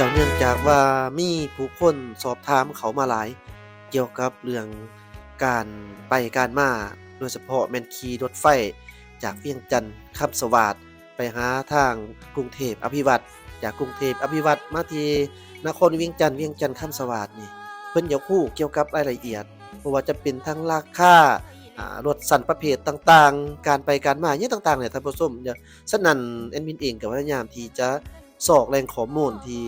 เจ้าเนื่องจากว่ามีผู้คนสอบถามเขามาหลาย เกี่ยวกับเรื่องการไปการมาโดยเฉพาะแมนขี่รถไฟ จากเวียงจันทน์คำสวัสดไปหาทางกรุงเทพอภิวัตรจากกรุงเทพอภิวัตรมาที่นครเวียงจันทน์เวียงจันทน์คำสวัสดนี่เพิ่นอยากรู้เกี่ยวกับรายละเอียดบ่ว่าจะเป็นทั้งราคาอ่ารถสั่นประเภทต่างๆ การไปการมาเนี่ยต่างๆเนี่ยท่านผู้ชมอย่าฉะนั้นแอดมินเองก็พยายามที่จะ สอกแหล่งข้อมูลที่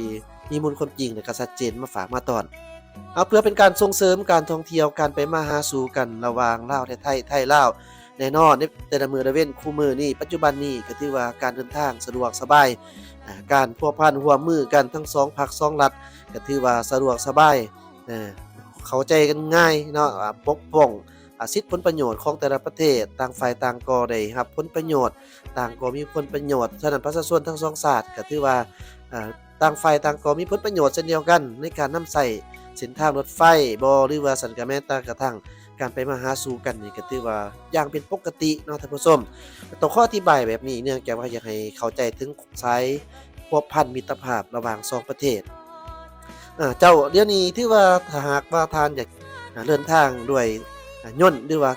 มีมูลความจริงและก็ชัดเจนมาฝากมาตอนเอาเพื่อเป็นการส่งเสริมการท่องเที่ยวการไปมาหาสู่กันระหว่างลาวไทยไทยลาวแน่นอนในแต่ละมือละเว้นคู่มือนี่ปัจจุบันนี้ก็ถือว่าการเดินทางสะดวกสบายการพัวพันหัวมือกันทั้งสองภาคสองรัฐก็ถือว่าสะดวกสบายเข้าใจกันง่ายเนาะปกป้องอ่า สิทธิผลประโยชน์ของแต่ละประเทศต่างฝ่ายต่างก็ได้รับผลประโยชน์ ต่างก็มีผลประโยชน์ฉะนั้นประชาชนทั้งสองศาสตร์ก็ถือว่าต่างฝ่ายต่างก็มีผลประโยชน์เช่นเดียวกัน ในการนำใส่เส้นทางรถไฟบ่หรือว่าสันกะแม้แต่กระทั่งการไปมาหาสู่กันนี่ก็ถือว่าอย่างเป็นปกติเนาะท่านผู้ชมต้องขออธิบายแบบนี้เนื่องจากว่าอยากให้เข้าใจถึงสายพัวพันมิตรภาพระหว่างสองประเทศเจ้าเดี๋ยวนี้ถือว่าหากว่าทานอยากเดินทางด้วย ย่นหรือว่า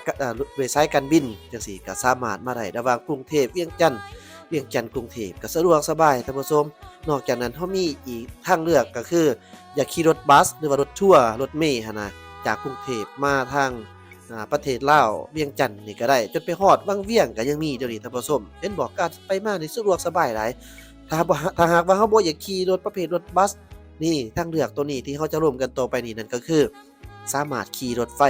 เว็บไซต์การบินจังซี่ก็สามารถมาได้ระหว่างกรุงเทพเวียงจันทน์เวียงจันทน์กรุงเทพก็สะดวกสบายท่านผู้ชมนอกจากนั้นเฮามีอีกทางเลือกก็คือ อยากขี่รถบัส หรือว่ารถทัวร์รถเมล์หั่นะจากกรุงเทพมาทางประเทศลาวเวียงจันทน์นี่ก็ได้ จนไปฮอดวังเวียงก็ยังมีเดี๋ยวนี้ท่านผู้ชมเห็นบอกการไปมานี่สะดวกสบายหลายถ้าถ้าหากว่าเฮาบ่อยากขี่รถประเภทรถบัสนี่ทางเลือกตัวนี้ที่เขาจะร่วมกันต่อไปนี่นั่นก็คือ สามารถขี่รถไฟ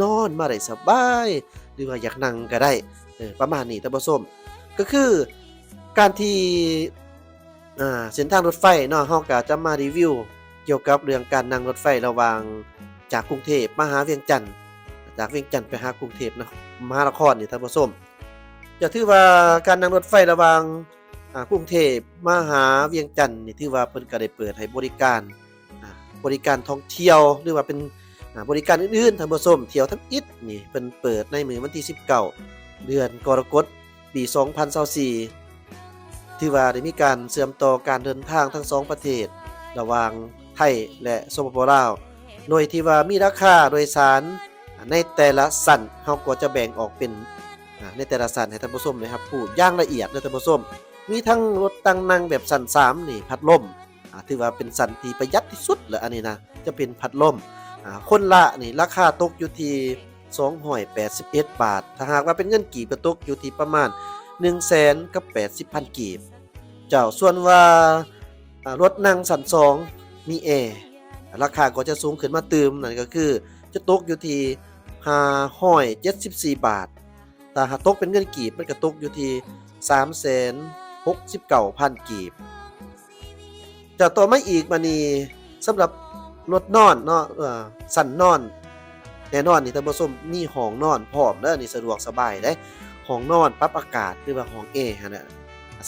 นอนมาได้สบาย หรือว่าอยากนั่งก็ได้ประมาณนี้ท่านผู้ชมก็คือการที่อ่าเส้นทางรถไฟเนาะเฮาก็จะมารีวิว เกี่ยวกับเรื่องการนั่งรถไฟระหว่างจากกรุงเทพมาหาเวียงจันทน์จากเวียงจันทน์ไปหากรุงเทพนะมหานครนี่ท่านผู้ชมจะถือว่าการนั่งรถไฟระหว่างกรุงเทพมาหาเวียงจันทน์นี่ถือว่าเพิ่นก็ได้เปิดให้บริการบริการท่องเที่ยวหรือว่าเป็น บริการอื่นๆท่านผู้ชมเที่ยวทับอิฐนี่เพิ่นเปิดในมือวันที่ 19 เดือนกรกฎปี 2024ที่ว่าได้มีการเชื่อมต่อการเดินทางทั้งสองประเทศ ระหว่างไทยและสปปลาวโดยที่ว่ามีราคาโดยสารในแต่ละสันเฮาก็จะแบ่งออกเป็นในแต่ละสันให้ท่านผู้ชมนะครับพูดย่างละเอียดเลยท่านผู้ชมมีทั้งรถตั้งนั่งแบบสัน3นี่พัดลมถือว่าเป็นสันที่ประหยัดที่สุดเลยอันนี้นะจะเป็นพัดลม คนละนี่ราคาตกอยู่ที่281 บาท ถ้าหากว่าเป็นเงินกีบก็ตกอยู่ที่ประมาณ1แสนกับ80,000กีบ เจ้าส่วนว่ารถนั่งสันสองมีแอร์ราคาก็จะสูงขึ้นมาเติมนั่นก็คือ จะตกอยู่ที่574 บาท แต่หากตกเป็นเงินกีบมันก็ตกอยู่ที่3แสน69,000 กีบเจ้าตัวไม่อีกมานีสำหรับ รถนอนเนาะเออสั่นนอนแน่นอนนี่ท่านผู้ชมมีห้องนอนพร้อมเด้อนี่สะดวกสบายเด้ห้องนอนปรับอากาศหรือว่าห้องแอร์หั่นน่ะ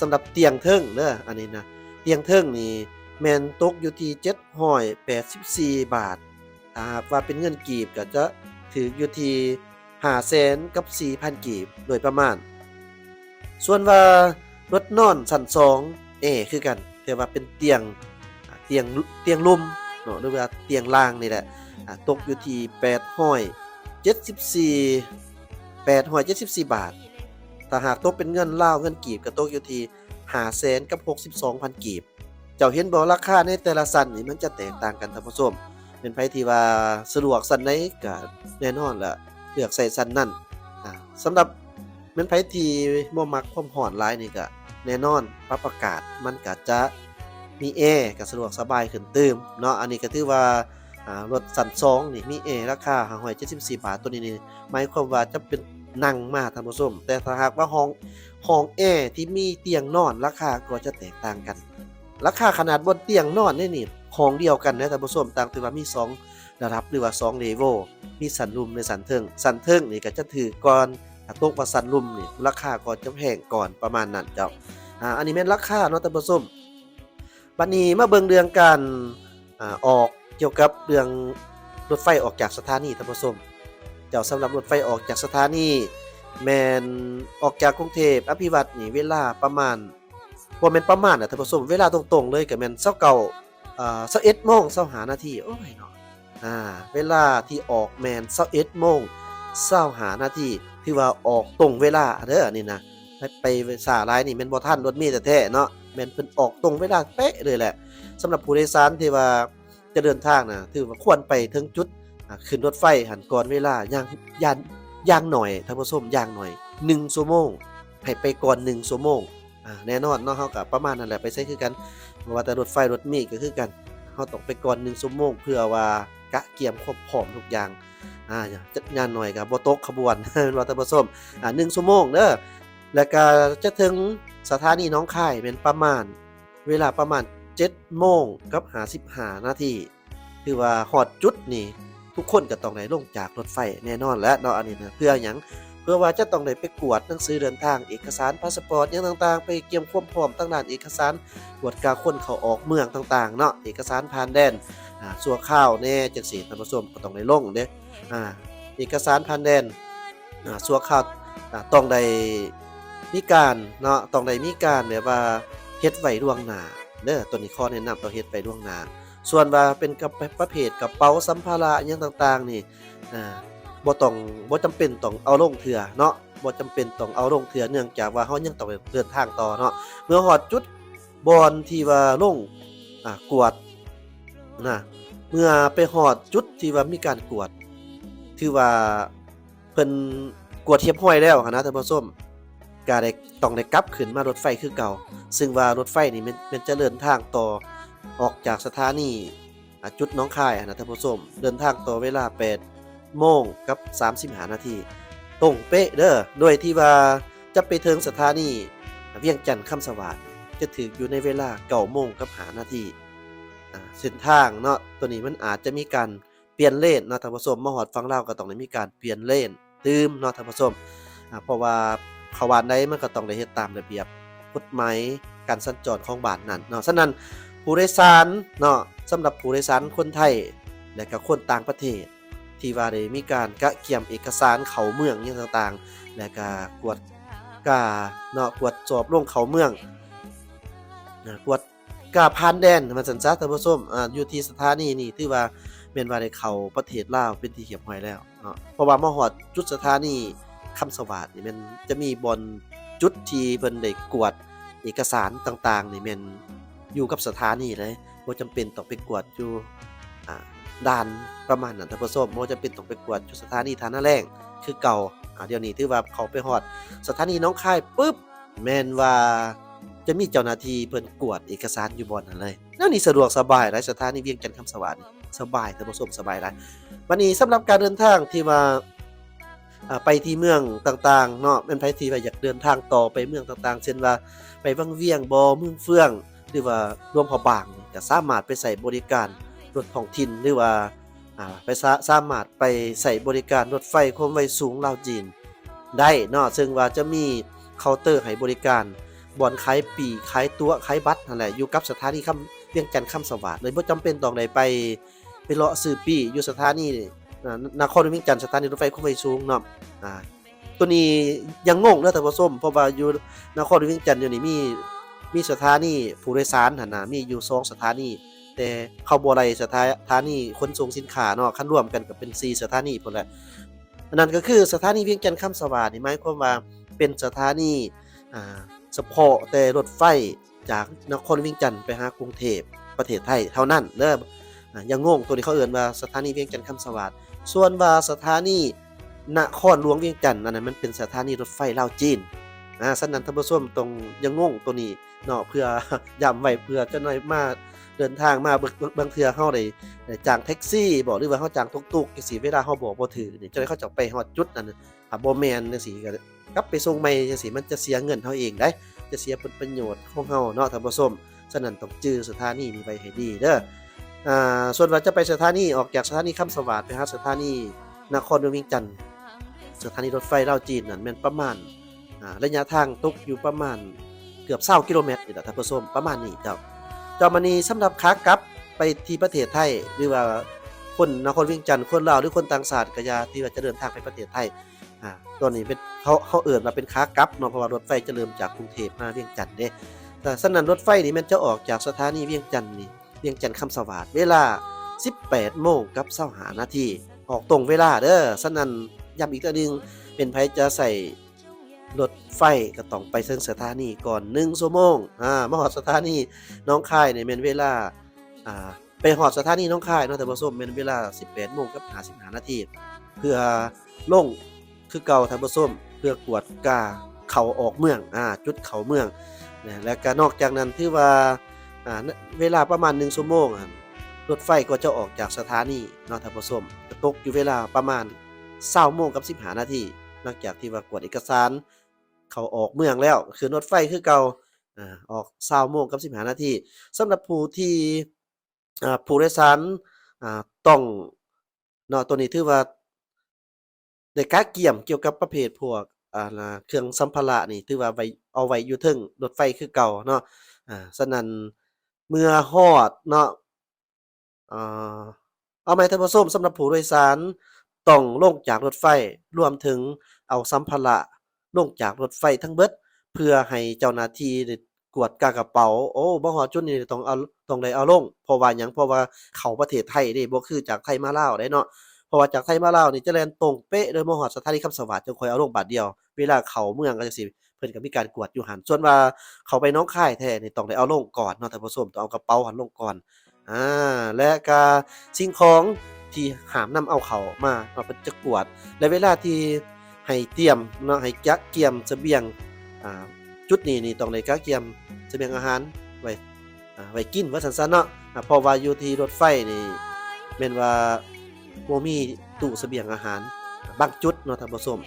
สำหรับเตียงเทิงเด้ออันนี้นะเตียงเทิงนี่แม่นตกอยู่ที่784บาทถ้าหากว่าเป็นเงินกีบก็จะถืออยู่ที่5แสนกับ4,000กีบโดยประมาณ ส่วนว่ารถนอนชั้น2แอร์คือกันแต่ว่าเป็นเตียงเตียงเตียงลุ่ม เนาะหรือว่าเตียงล่างนี่แหละอ่าตกอยู่ที่874 874 บาทถ้าหากตกเป็นเงินลาวเงินกีบก็ตกอยู่ที่5แสนกับ 62,000 กีบ เจ้าเห็นบ่ราคาในแต่ละสันนี่มันจะแตกต่างกันท่านผู้ชมเป็นไผที่ว่าสะดวกสันไหนก็แน่นอนล่ะเลือกใส่สันนั่นอ่าสำหรับแม่นไผที่บ่มักความร้อนหลายนี่ก็แน่นอนปรับอากาศมันก็จะ มีแอร์ก็สะดวกสบายขึ้นเติมเนาะอันนี้ก็ถือว่ารถสันซองนี่มีแอร์ราคา574บสี่บาทตัวนี้นี่หมายความว่าจะเป็นนั่งมาท่านผู้ชมแต่ถ้าหากว่าห้องห้องแอร์ที่มีเตียงนอนราคาก็จะแตกต่างกัน ราคาขนาดบนเตียงนอนนี่นี่ห้องเดียวกันนะท่านผู้ชมต่างแต่ว่ามีสองระดับหรือว่า2เลเวลมีสันรุมในสันเทิงสันเทิงนี่ก็จะถือก่อนถ้าตกว่าสันรุมนี่ราคาก็จะแพงก่อนประมาณนั้นเจ้าอ่าอันนี้แม่นราคาเนาะท่านผู้ชม บัดนี้มาเบิ่งเรื่องการอ่าออกเกี่ยวกับเรื่องรถไฟออกจากสถานีท่านผู้ชมเจ้าสำหรับรถไฟออกจากสถานีแมนออกจากกรุงเทพอภิวัตนี่เวลาประมาณบ่แม่นประมาณน่ะท่านผู้ชมเวลาตรงๆเลยก็แม่น29อ่า21โมง25นาทีโอ้ยเนาะอ่าเวลาที่ออกแมน21โมง25นาทีที่ว่าออกตรงเวลาเด้อนี่นะไปไปสาหลายนี่แม่นบ่ทันรถเมล์แท้ๆเนาะ แม่นเพิ่นออกตรงเวลาเป๊ะเลยแหละสำหรับผู้โดยสารที่ว่าจะเดินทางนะถือว่าควรไปถึงจุดขึ้นรถไฟหันก่อนเวลาอย่างยานย่างหน่อยท่านผู้ชมย่างหน่อย1ชั่วโมงให้ไปก่อน1ชั่วโมงอ่าแน่นอนเนาะเฮาก็ประมาณนั้นแหละไปใช้คือกันบ่ว่าแต่รถไฟรถมล์ก็คือกันเฮาต้องไปก่อน1ชั่วโมงเพื่อว่ากะเกียมควบพร้อมทุกอย่างอ่าจักงานหน่อยก็บ่ตกขบวนว่าท่านผู้ชมอ่า1ชั่วโมงเด้อแล้วก็จะถึง สถานีน้องค่ายเป็นประมาณ เวลาประมาณ7โมงกับหา15นาทีคือว่าฮอดจุดนี่ทุกคนก็ต้องได้ลงจากรถไฟแน่นอนแล้วเนาะอันนี้นะเพื่อหยังเพื่อว่าจะต้องได้ไปกวดหนังสือเดินทางเอกสารพาสปอร์ตหยังต่างๆ ไปเกี่ยมความพร้อมตั้งด้านเอกสารกวดการคนเข้าออกเมืองต่างๆเนาะเอกสารผ่านแดนอ่าสัวข้าวแน่จังซี่ท่านผู้ชมก็ต้องได้ลงเด้อ่าเอกสารผ่านแดนอ่าสัวข้าวต้องได้ มีการเนาะต้องได้มีการแบบว่าเฮ็ดไว้ล่วงหน้าเด้อตัวนี้ข้อแนะนำต้องเฮ็ดไปล่วงหน้าส่วนว่าเป็นกับประเภทกระเป๋าสัมภาระอิหยังต่างๆ นี่อ่าบ่ต้องบ่จำเป็นต้องเอาลงเทื่อเนาะบ่จำเป็นต้องเอาลงเทื่อเนื่องจากว่าเฮายังต้องเดินทางต่อเนาะเมื่อฮอดจุดบอนที่ว่าลงอ่ากวดนะเมื่อไปฮอดจุดที่ว่ามีการกวด ถือว่าเพิ่นกวดเทียบห้อยแล้วนะท่านผู้ชม ก็ได้ต้องได้กลับขึ้นมารถไฟคือเก่า ซึ่งว่ารถไฟนี่มันมันจะเดินทางต่อออกจากสถานีจุดน้องคายนะท่านผู้ชมเดินทางต่อเวลา8โมงกับ35นาทีตรงเป๊ะเด้อโดยที่ว่าจะไปถึงสถานีเวียงจันทน์คำสวัสดิ์จะถึงอยู่ในเวลา9โมงกับ5นาทีเส้นทางเนาะตัวนี้มันอาจจะมีการเปลี่ยนเลนเนาะท่านผู้ชมมาฮอดฟังเล่าก็ต้องได้มีการเปลี่ยนเลน ตืมเนาะท่านผู้ชมเพราะว่า เขาวานใดมันก็ต้องได้เฮ็ดตามระเบียบกฎหมายการสัญจรของบ้านนั้นเนาะฉะนั้นผู้โดยสารเนาะสำหรับผู้โดยสารคนไทยและก็คนต่างประเทศ ที่ว่าได้มีการกะเกี่ยมเอกสารเขาเมืองอหยังต่างๆ และก็กวดกาเนาะกวดสอบลงเขาเมืองนะกวดกาผ่านแดนมันสันซะท่านผู้มอ่าอยู่ที่สถานีนี่ถือว่าแม่นว่าได้เข้าประเทศลาวเป็นที่เรียบร้อยแล้วเนาะเพราะว่ามาฮอดจุดสถานี คำสวัสดิ์นี่แมันจะมีบอนจุดที่เพิ่นได้กวดเอกสารต่างๆนี่แม่นอยู่กับสถานีเลยบ่จำเป็นต้องไปกวดอยู่อ่าด่านประมาณนั้นท่านผู้ชมบ่จำเป็นต้องไปกวดอยู่สถานีฐานะแรงคือเก่าอ่าเดี๋ยวนี้ถือว่าเขาไปฮอด สถานีน้องคายปุ๊บแม่นว่าจะมีเจ้าหน้าที่เพิ่นกวดเอกสารอยู่บ่อนนั่นเลยแล้วนี่สะดวกสบายหลายสถานีเวียงจันทน์คำสวัสดิ์สบายท่านผู้ชมสบายหลายวันนี้สำหรับการเดินทางที่ว่า ไปที่เมืองต่างๆเนาะแม่นไผที่ว่าอยากเดินทางต่อไปเมืองต่างๆ เช่นว่าไปวังเวียงบ่เมืองเฟือง หรือว่ารวมพอบางก็สามารถไปใส่บริการรถทองถิ่นหรือว่าอ่าไปสามารถไปใส่บริการรถไฟความไวสูงลาวจีน ได้เนาะซึ่งว่าจะมีเคาน์เตอร์ให้บริการบ่อนขายปีขายตัวขายบัตรนั่นแหละอยู่กับสถานีคำเวียงจันทน์คำสวัสดิ์เลยบ่จำเป็นต้องได้ไปไปเลาะซื้อปีอยู่สถานี นครเวียงจันทน์สถานีรถไฟความไวสูงเนาะอ่าตัวนี้ยังงงเด้อท่านผู้มเพราะว่าอยู่นครเวียงจันทน์อยู่นี่มีมีสถานีผู้โดยสารหั่นน่ะมีอยู่2สถานีแต่เขาบ่ได้สถาถานีขนส่งสินค้าเนาะคันรวมกันก็เป็น 4 สถานีพุ่นแหละอันนั้นก็คือสถานีเวียงจันทน์คำสวัสดิ์นี่หมายความว่าเป็นสถานีอ่าเฉพาะแต่รถไฟจากนครเวียงจันทน์ไปหากรุงเทพประเทศไทยเท่านั้นเด้ออ่าอย่างงงตัวนี้เขาเอิ้นว่าสถานีเวียงจันทน์คำสวัสดิ์ ส่วนว่าสถานีนครหลวงเวียงจันทน์อันนั้นมันเป็นสถานีรถไฟลาวจีนอ่าฉะนั้นท่านผู้มตรงยังงงตัวนี้เนาะเพื่อย้ำไว้เพื่อจะหน่อยมาเดินทางมาบางบางเทื่อเฮาได้ได้จ้างแท็กซี่บ่หรือว่าเฮาจ้างตุกๆจังซี่เวลาเฮาบอกบ่ถือนี่จังได๋เขาจะไปฮอดจุดนั้นนะถ้าบ่แม่นจังซี่ก็กลับไปส่งใหม่จังซี่มันจะเสียเงินเฮาเองได้จะเสียผลประโยชน์ของเฮาเนาะท่านผู้ชมฉะนั้นต้องจื้อสถานีนี้ไว้ให้ดีเด้อ อ่าส่วนว่าจะไปสถานีออกจากสถานีคำสวัสดิ์ไปหาสถานีนครวงเวียงจันทน์สถานีรถไฟลาวจีนนั่นแม่นประมาณอ่าระยะทางตกอยู่ประมาณเกือบ20กิโลเมตรนี่แหละท่านผู้ชมประมาณนี้เจ้าจ้ามานีสำหรับขากลับไปที่ประเทศไทยหรือว่าคนนครเวียงจันทน์คนลาวหรือคนต่างชาติก็ยาที่ว่าจะเดินทางไปประเทศไทยอ่าตัวนี้เป็นเขาเขาเอิ้นว่าเป็นขากลับเนาะเพราะว่ารถไฟจะเริ่มจากกรุงเทพมาเวียงจันทน์เด้แต่สนั้นรถไฟนี่มันจะออกจากสถานีเวียงจันทร์น์ นี่วียงจันทน์คำสวัสดิ์เวลา 18โมงกับ25นาทีออกตรงเวลาเด้อฉะนั้นย้ำอีกเทื่อหนึงเป็นไผจะใส่รถไฟก็ต้องไปถึงสถานีก่อน1ชั่วโมงอ่ามาฮอดสถานีน้องคายในี่แมนเวลาอ่าไปฮอดสถานีน้องคายเนาะท่านผู้มแมนเวลา 18โมงกับ55นาทีเพื่อลงคือเก่าท่านผู้มเพื่อกวดกาเขาออกเมืองอ่าจุดเขาเมืองนะและก็นอกจากนั้นถือว่า อ่าเวลาประมาณ1ชั่วโมงรถไฟก็จะออกจากสถานีนาะท่านผู้ชมจะตกอยู่เวลาประมาณ20โมงกับ15นาทีนอกจากที่ว่ากวดเอกสาร เขาออกเมืองแล้ว คือรถไฟคือเก่าอ่าออก20โมงกับ15นาทีสำหรับผู้ที่อ่าผู้โดยสารอ่าต้องเนาะตัวนี้ถือว่าได้กะเกี่ยมเกี่ยวกับประเภทพวกอ่าเครื่องสัมภาระนี่ถือว่าไว้เอาไว้อยู่เทิงรถไฟคือเก่าเนาะอ่าฉะนั้น เมื่อฮอดเนาะเอาใหม่ท่านผู้ชมสำหรับผู้โดยสารต้องลงจากรถไฟรวมถึงเอาสัมภาระลงจากรถไฟทั้งเบิด เพื่อให้เจ้าหน้าที่กวดกากระเป๋า โอ้บ่ฮอดจุดนี้ต้องเอาต้องได้เอาลงเพราะว่าหยังเพราะว่าเขาประเทศไทยเด้บ่คือจากไทยมาลาวได้เนาะเพราะว่าจากไทยมาลาวนี่จะแล่นตรงเป๊ะเลยมาฮอดสถานีคำสวัสดิ์จังค่อยเอาลงบาทเดียว เวลาเขาเมืองก็จังซี่เพิ่นก็มีการกวดอยู่หันส่วนว่าเขาไปน้องค่ายแท้นี่ต้องได้เอาลงก่อนเนาะท่านผู้ชมต้องเอากระเป๋าหันลงก่อนอ่าและก็สิ่งของที่หามนำเอาเขามาเนาะเพิ่นจะกวดและเวลาที่ให้เตรียมเนาะให้จักเกียมเสบียงอ่าจุดนี้นี่ต้องได้กักเกียมเสบียงอาหารไว้อ่าไว้กินว่าซั่นซะเนาะอ่าเพราะว่าอยู่ที่รถไฟนี่แม่นว่าบ่มีตู้เสบียงอาหารบางจุดเนาะท่านผู้ชม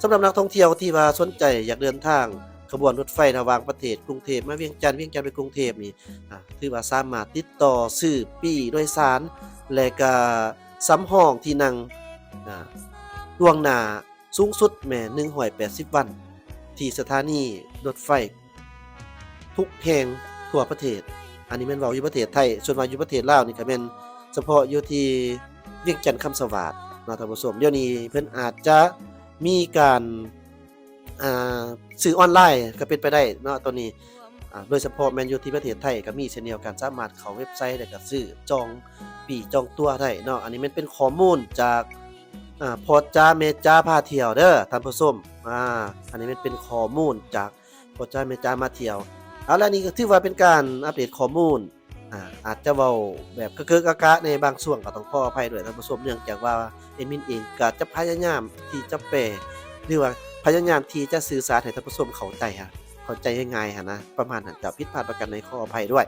สำหรับนักท่องเที่ยวที่ว่าสนใจอยากเดินทางขบวนรถไฟระหว่างประเทศกรุงเทพมาเวียงจันทน์เวียงจันทน์ไปกรุงเทพนี่อ่าถือว่าสามารถติดต่อซื้อปี้โดยสาร และก็สำห้องที่นั่งอ่าล่วงหน้าสูงสุดแหม่180วัน ที่สถานีรถไฟ ทุกแห่งทั่วประเทศ อันนี้แม่นเว้าอยู่ประเทศไทย ส่วนว่าอยู่ประเทศลาวนี่ก็แม่นเฉพาะอยู่ที่เวียงจันทน์คำสวัสดิ์เนาะท่านผู้ชมเดี๋ยวนี้เพิ่นอาจจะ มีการอ่าซื้อออนไลน์ก็เป็นไปได้เนาะตัวนี้โดยเฉพาะแมนยูที่ประเทศไทยก็มีเช่นเดียวกันสามารถเข้าเว็บไซต์แล้วก็ซื้อจองปีจองตัวได้เนาะอันนี้มันเป็นข้อมูลจากอ่าพอจ้าเมจ้าพาเที่ยวเด้อท่านผู้ชมอ่าอันนี้มันเป็นข้อมูลจากพอจ้าเมจ้ามาเที่ยวเอาละนี่ก็ถือว่าเป็นการอัปเดตข้อมูล อ่าอาจจะเว้าแบบก็คือกะกะในบางส่วนก็ต้องขออภัยด้วยท่านผู้ชมเนื่องจากว่าเอมินเองก็จะพยายามที่จะแปลหรือว่าพยายามที่จะสื่อสารให้ท่านผู้ชมเข้าใจฮะเข้าใจง่ายๆฮะนะประมาณนั้นจะผิดพลาดประกันในขออภัยด้วย